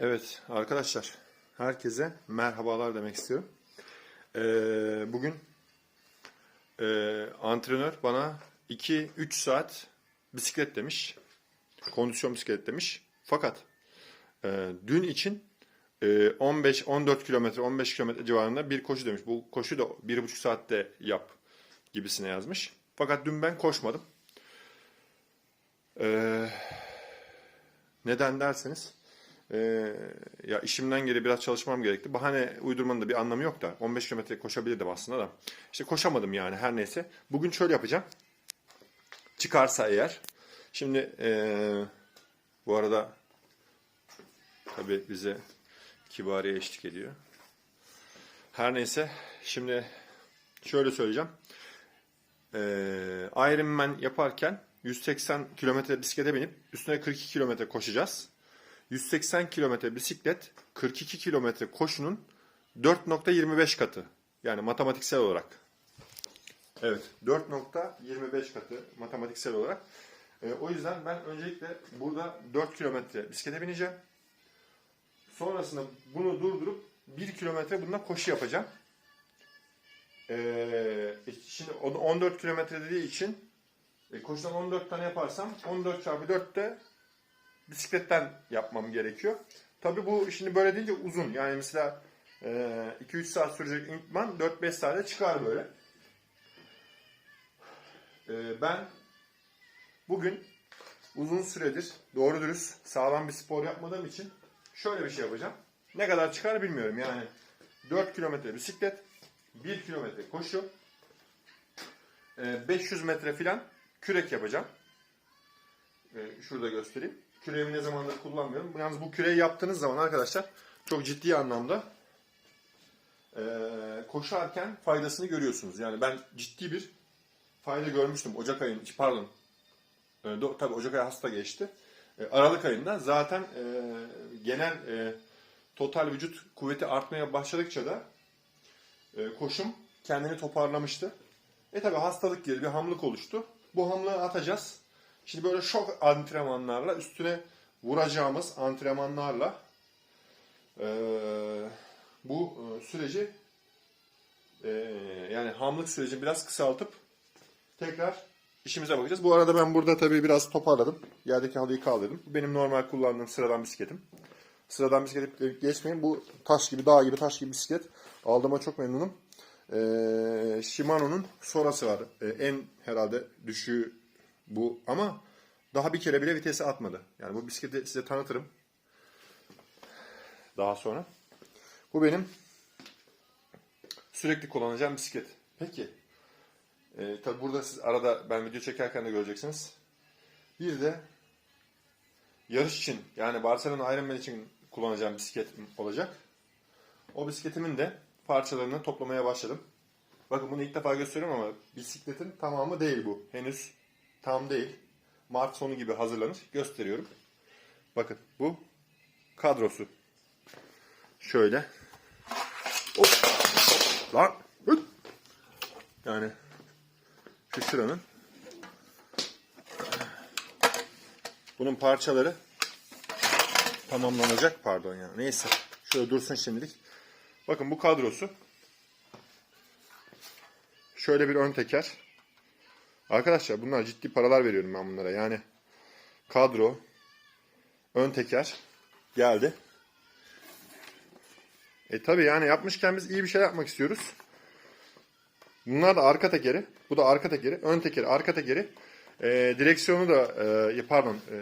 Evet arkadaşlar herkese merhabalar demek istiyorum. Ee, bugün e, antrenör bana 2-3 saat bisiklet demiş. Kondisyon bisiklet demiş. Fakat e, dün için e, 15-14 kilometre 15 kilometre civarında bir koşu demiş. Bu koşu da 1,5 saatte yap gibisine yazmış. Fakat dün ben koşmadım. Ee, neden derseniz ee, ya işimden geri biraz çalışmam gerekti. Bahane uydurmanın da bir anlamı yok da. 15 kilometre koşabilirdim aslında da. İşte koşamadım yani her neyse. Bugün şöyle yapacağım. Çıkarsa eğer. Şimdi ee, bu arada tabii bize Kibariye eşlik ediyor. Her neyse şimdi şöyle söyleyeceğim. Ee, Ironman yaparken 180 kilometre bisiklete binip üstüne 42 kilometre koşacağız. 180 kilometre bisiklet 42 kilometre koşunun 4.25 katı. Yani matematiksel olarak. Evet 4.25 katı matematiksel olarak. Ee, o yüzden ben öncelikle burada 4 kilometre bisiklete bineceğim. Sonrasında bunu durdurup 1 kilometre bununla koşu yapacağım. Ee, şimdi o da 14 kilometre dediği için e, koşudan 14 tane yaparsam 14 çarpı 4 de bisikletten yapmam gerekiyor. Tabii bu şimdi böyle deyince uzun. Yani mesela e, 2-3 saat sürecek intman 4-5 saatte çıkar böyle. E, ben bugün uzun süredir doğru dürüst sağlam bir spor yapmadığım için şöyle bir şey yapacağım. Ne kadar çıkar bilmiyorum. Yani 4 kilometre bisiklet, 1 kilometre koşu, e, 500 metre filan kürek yapacağım. E, şurada göstereyim. Küreğimi ne zamandır kullanmıyorum. Yalnız bu küreği yaptığınız zaman arkadaşlar çok ciddi anlamda e, koşarken faydasını görüyorsunuz. Yani ben ciddi bir fayda görmüştüm Ocak ayın, pardon e, tabii Ocak ayı hasta geçti. E, Aralık ayında zaten e, genel e, total vücut kuvveti artmaya başladıkça da e, koşum kendini toparlamıştı. E tabi hastalık gibi bir hamlık oluştu. Bu hamlığı atacağız. Şimdi böyle şok antrenmanlarla üstüne vuracağımız antrenmanlarla e, bu e, süreci e, yani hamlık sürecini biraz kısaltıp tekrar işimize bakacağız. Bu arada ben burada tabii biraz toparladım. Yerdeki halıyı kaldırdım. Benim normal kullandığım sıradan bisikletim. Sıradan bisiklet geçmeyin. Bu taş gibi, dağ gibi, taş gibi bisiklet. Aldığıma çok memnunum. Ee, Shimano'nun Sora'sı var. Ee, en herhalde düşüğü bu ama daha bir kere bile vitesi atmadı. Yani bu bisikleti size tanıtırım. Daha sonra. Bu benim sürekli kullanacağım bisiklet. Peki. Ee, tabi burada siz arada ben video çekerken de göreceksiniz. Bir de yarış için yani Barcelona Ironman için kullanacağım bisiklet olacak. O bisikletimin de parçalarını toplamaya başladım. Bakın bunu ilk defa gösteriyorum ama bisikletin tamamı değil bu. Henüz tam değil. Mart sonu gibi hazırlanır. Gösteriyorum. Bakın bu kadrosu. Şöyle. Hop. Lan. Hıt. Yani şu şuranın bunun parçaları tamamlanacak pardon ya. Neyse. Şöyle dursun şimdilik. Bakın bu kadrosu. Şöyle bir ön teker. Arkadaşlar bunlar ciddi paralar veriyorum ben bunlara. Yani kadro, ön teker geldi. E tabi yani yapmışken biz iyi bir şey yapmak istiyoruz. Bunlar da arka tekeri. Bu da arka tekeri. Ön tekeri, arka tekeri. E, direksiyonu da e, pardon e,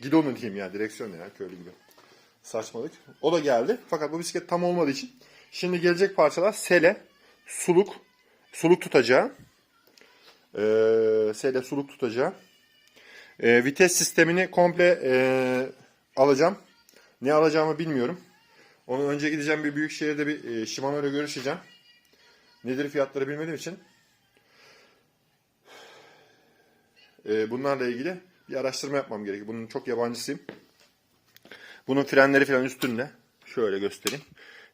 gidonu diyeyim ya direksiyon ya köylü gibi. Saçmalık. O da geldi. Fakat bu bisiklet tam olmadığı için şimdi gelecek parçalar sele, suluk, suluk tutacağı, e, sele suluk tutacağı, e, vites sistemini komple e, alacağım. Ne alacağımı bilmiyorum. Onu önce gideceğim bir büyük şehirde bir e, Shimano ile görüşeceğim. Nedir fiyatları bilmediğim için. E, bunlarla ilgili bir araştırma yapmam gerekiyor. Bunun çok yabancısıyım. Bunun frenleri falan üstünde. Şöyle göstereyim.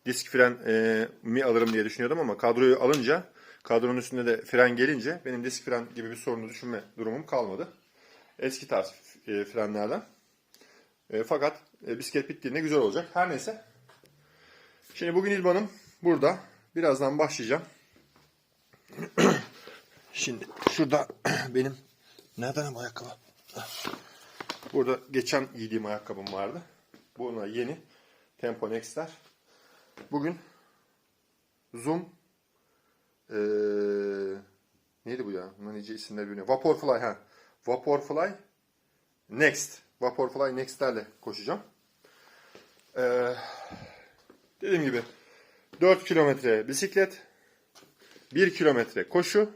Disk fren e, mi alırım diye düşünüyordum ama kadroyu alınca kadronun üstünde de fren gelince benim disk fren gibi bir sorunu düşünme durumum kalmadı. Eski tarz e, frenlerden. E, fakat e, bisiklet bittiğinde güzel olacak. Her neyse. Şimdi bugün İlban'ım burada. Birazdan başlayacağım. Şimdi şurada benim nereden ayakkabı? Burada geçen giydiğim ayakkabım vardı. Bunlar yeni. Tempo Next'ler. Bugün Zoom eee neydi bu ya? Bunların iyice isimleri bilmiyorum. Vaporfly ha. Vaporfly Next. Vaporfly Next'lerle koşacağım. Eee dediğim gibi 4 kilometre bisiklet, 1 kilometre koşu,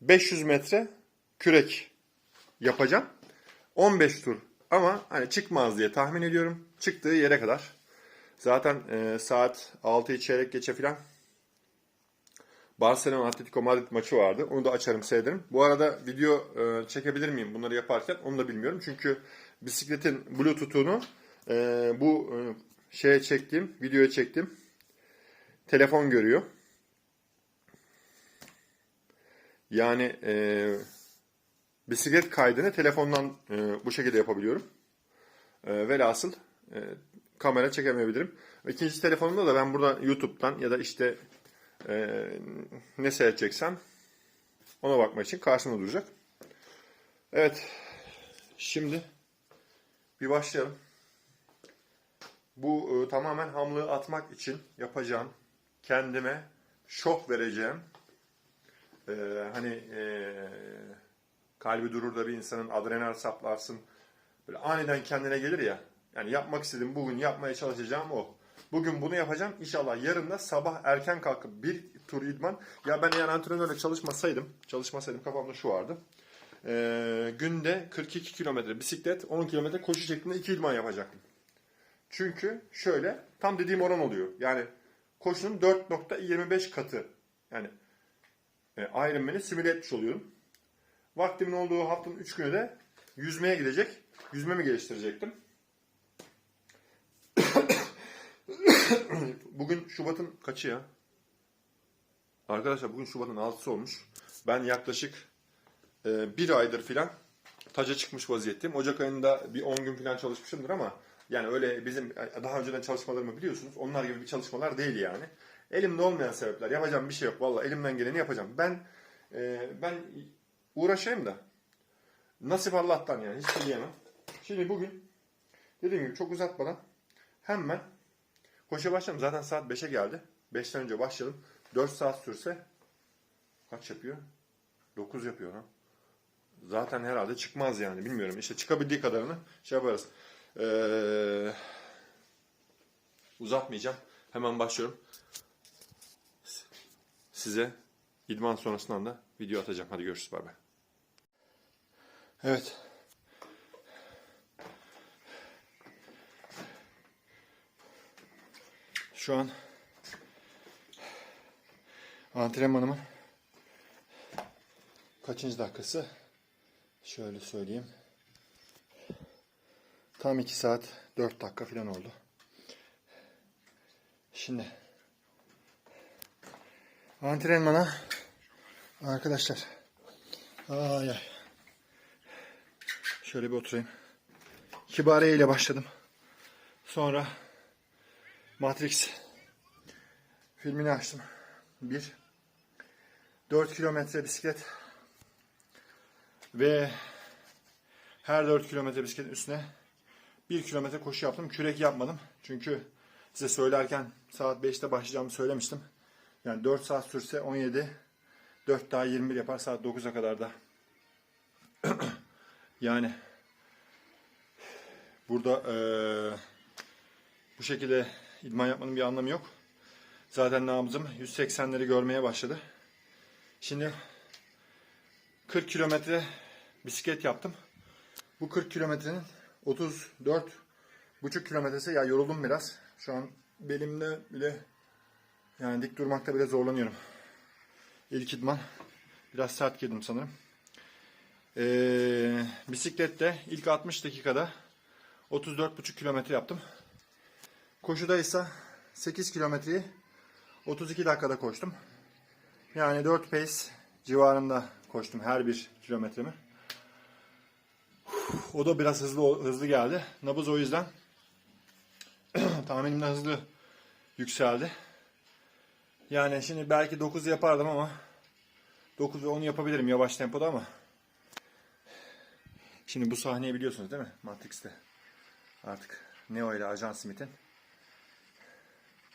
500 metre kürek yapacağım. 15 tur ama hani çıkmaz diye tahmin ediyorum. Çıktığı yere kadar. Zaten e, saat 6'yı çeyrek geçe falan Barcelona Atletico Madrid maçı vardı. Onu da açarım seyrederim. Bu arada video e, çekebilir miyim bunları yaparken onu da bilmiyorum. Çünkü bisikletin bluetooth'unu e, bu e, şeye çektiğim, videoya çektiğim telefon görüyor. Yani e, bisiklet kaydını telefondan e, bu şekilde yapabiliyorum. E, velhasıl e, kamera çekemeyebilirim. İkinci telefonumda da ben burada YouTube'dan ya da işte e, ne seyredeceksem ona bakmak için karşımda duracak. Evet. Şimdi bir başlayalım. Bu e, tamamen hamlığı atmak için yapacağım. Kendime şok vereceğim. E, hani e, kalbi durur da bir insanın adrenal saplarsın. Böyle aniden kendine gelir ya. Yani yapmak istedim bugün yapmaya çalışacağım o. Bugün bunu yapacağım. İnşallah yarın da sabah erken kalkıp bir tur idman. Ya ben eğer antrenörle çalışmasaydım, çalışmasaydım kafamda şu vardı. Ee, günde 42 kilometre bisiklet, 10 kilometre koşu şeklinde iki idman yapacaktım. Çünkü şöyle tam dediğim oran oluyor. Yani koşunun 4.25 katı. Yani e, Ironman'i simüle etmiş oluyorum. Vaktimin olduğu haftanın 3 günü de yüzmeye gidecek. Yüzmemi geliştirecektim. bugün Şubat'ın kaçı ya? Arkadaşlar bugün Şubat'ın 6'sı olmuş. Ben yaklaşık e, bir aydır filan taca çıkmış vaziyetteyim. Ocak ayında bir 10 gün filan çalışmışımdır ama yani öyle bizim daha önceden çalışmalarımı biliyorsunuz. Onlar gibi bir çalışmalar değil yani. Elimde olmayan sebepler. Yapacağım bir şey yok. Vallahi elimden geleni yapacağım. Ben e, ben uğraşayım da nasip Allah'tan yani hiç şey diyemem. Şimdi bugün dediğim gibi çok uzatmadan hemen koşuya başlayalım. Zaten saat 5'e geldi. 5'ten önce başlayalım. 4 saat sürse kaç yapıyor? 9 yapıyor ha. Zaten herhalde çıkmaz yani bilmiyorum. İşte çıkabildiği kadarını şey yaparız. Ee, uzatmayacağım. Hemen başlıyorum. Size idman sonrasından da video atacağım. Hadi görüşürüz. Bay bay. Evet. Şu an antrenmanımın kaçıncı dakikası? Şöyle söyleyeyim. Tam 2 saat 4 dakika falan oldu. Şimdi antrenmana arkadaşlar ay ay şöyle bir oturayım. Kibariye ile başladım. Sonra Matrix filmini açtım. Bir 4 kilometre bisiklet ve her 4 kilometre bisikletin üstüne 1 kilometre koşu yaptım. Kürek yapmadım. Çünkü size söylerken saat 5'te başlayacağımı söylemiştim. Yani 4 saat sürse 17, 4 daha 21 yapar saat 9'a kadar da. yani burada eee, bu şekilde idman yapmanın bir anlamı yok. Zaten nabzım 180'leri görmeye başladı. Şimdi 40 kilometre bisiklet yaptım. Bu 40 kilometrenin 34 buçuk kilometresi ya yoruldum biraz. Şu an belimde bile yani dik durmakta bile zorlanıyorum. İlk idman biraz sert girdim sanırım. Ee, bisiklette ilk 60 dakikada 34,5 kilometre yaptım. Koşuda ise 8 kilometreyi 32 dakikada koştum. Yani 4 pace civarında koştum her bir kilometremi. O da biraz hızlı hızlı geldi. Nabız o yüzden tahminimden hızlı yükseldi. Yani şimdi belki 9 yapardım ama 9 ve 10 yapabilirim yavaş tempoda ama Şimdi bu sahneyi biliyorsunuz değil mi? Matrix'te. Artık Neo ile Ajan Smith'in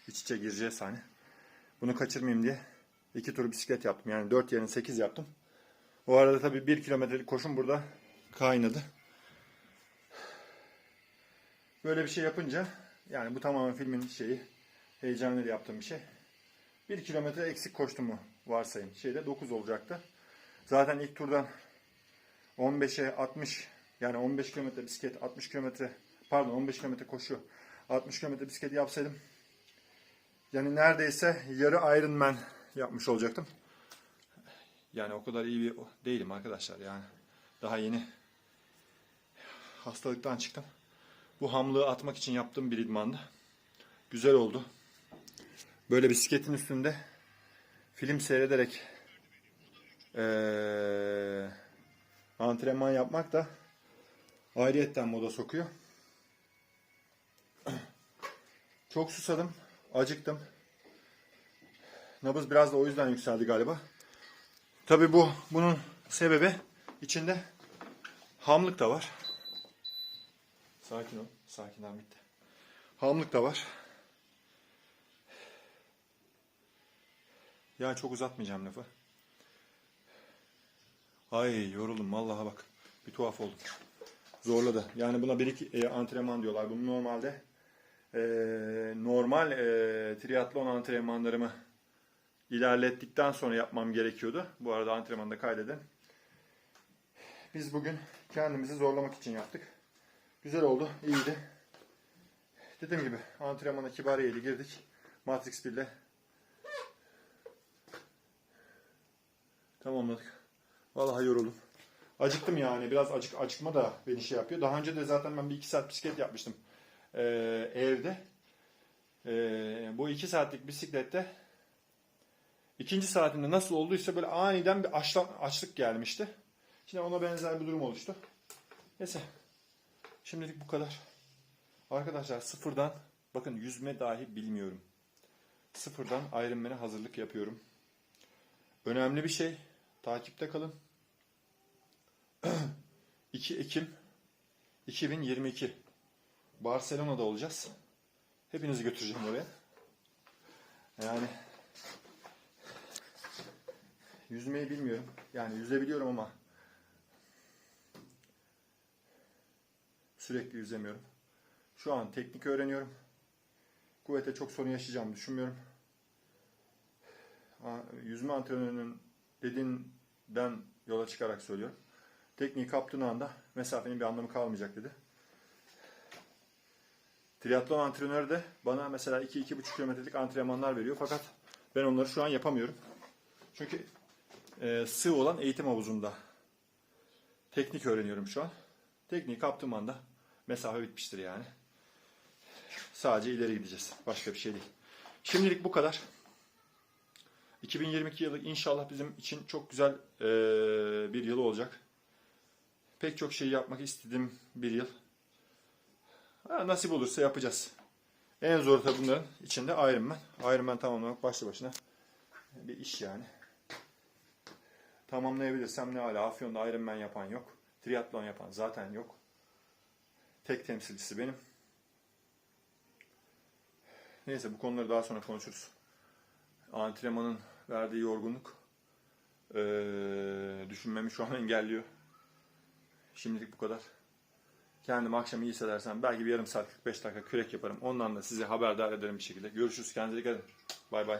iç içe gireceği sahne. Bunu kaçırmayayım diye iki tur bisiklet yaptım. Yani 4 yerine 8 yaptım. O arada tabii 1 kilometrelik koşum burada kaynadı. Böyle bir şey yapınca yani bu tamamen filmin şeyi heyecanıyla yaptığım bir şey. 1 kilometre eksik koştum mu varsayın. Şeyde 9 olacaktı. Zaten ilk turdan 15'e 60 yani 15 kilometre bisiklet 60 kilometre pardon 15 kilometre koşu 60 kilometre bisiklet yapsaydım yani neredeyse yarı Ironman yapmış olacaktım. Yani o kadar iyi bir değilim arkadaşlar yani. Daha yeni hastalıktan çıktım. Bu hamlığı atmak için yaptığım bir idmandı. Güzel oldu. Böyle bisikletin üstünde film seyrederek eee antrenman yapmak da ayrıyetten moda sokuyor. Çok susadım, acıktım. Nabız biraz da o yüzden yükseldi galiba. Tabi bu bunun sebebi içinde hamlık da var. Sakin ol, sakin ol bitti. Hamlık da var. Ya çok uzatmayacağım lafı. Ay yoruldum vallahi bak. Bir tuhaf oldum. Zorladı. Yani buna bir iki e, antrenman diyorlar. Bunu normalde e, normal e, triatlon antrenmanlarımı ilerlettikten sonra yapmam gerekiyordu. Bu arada antrenmanda kaydedin. Biz bugün kendimizi zorlamak için yaptık. Güzel oldu, iyiydi. Dediğim gibi antrenmana kibariyeli girdik. Matrix 1 ile tamamladık. Vallahi yoruldum. Acıktım yani. Biraz acık acıkma da beni şey yapıyor. Daha önce de zaten ben bir iki saat bisiklet yapmıştım. Ee, evde. Ee, bu iki saatlik bisiklette ikinci saatinde nasıl olduysa böyle aniden bir açla, açlık gelmişti. Şimdi ona benzer bir durum oluştu. Neyse. Şimdilik bu kadar. Arkadaşlar sıfırdan bakın yüzme dahi bilmiyorum. Sıfırdan Ironman'e hazırlık yapıyorum. Önemli bir şey. Takipte kalın. 2 Ekim 2022 Barcelona'da olacağız. Hepinizi götüreceğim oraya. Yani yüzmeyi bilmiyorum. Yani yüzebiliyorum ama sürekli yüzemiyorum. Şu an teknik öğreniyorum. Kuvvete çok sorun yaşayacağımı düşünmüyorum. Yüzme antrenörünün dediğinden yola çıkarak söylüyorum. Tekniği kaptığın anda mesafenin bir anlamı kalmayacak dedi. Triatlon antrenörü de bana mesela 2-2,5 kilometrelik antrenmanlar veriyor. Fakat ben onları şu an yapamıyorum. Çünkü e, sığ olan eğitim havuzunda teknik öğreniyorum şu an. Tekniği kaptığım anda mesafe bitmiştir yani. Sadece ileri gideceğiz. Başka bir şey değil. Şimdilik bu kadar. 2022 yılı inşallah bizim için çok güzel e, bir yıl olacak. Pek çok şey yapmak istediğim bir yıl. Ha, nasip olursa yapacağız. En zor tabi bunların içinde Ironman. Ironman tamamlamak başlı başına bir iş yani. Tamamlayabilirsem ne hala. Afyon'da Ironman yapan yok. Triatlon yapan zaten yok. Tek temsilcisi benim. Neyse bu konuları daha sonra konuşuruz. Antrenmanın verdiği yorgunluk ee, düşünmemi şu an engelliyor. Şimdilik bu kadar. Kendimi akşam iyi hissedersem belki bir yarım saat 45 dakika kürek yaparım. Ondan da sizi haberdar ederim bir şekilde. Görüşürüz. Kendinize dikkat edin. Bay bay.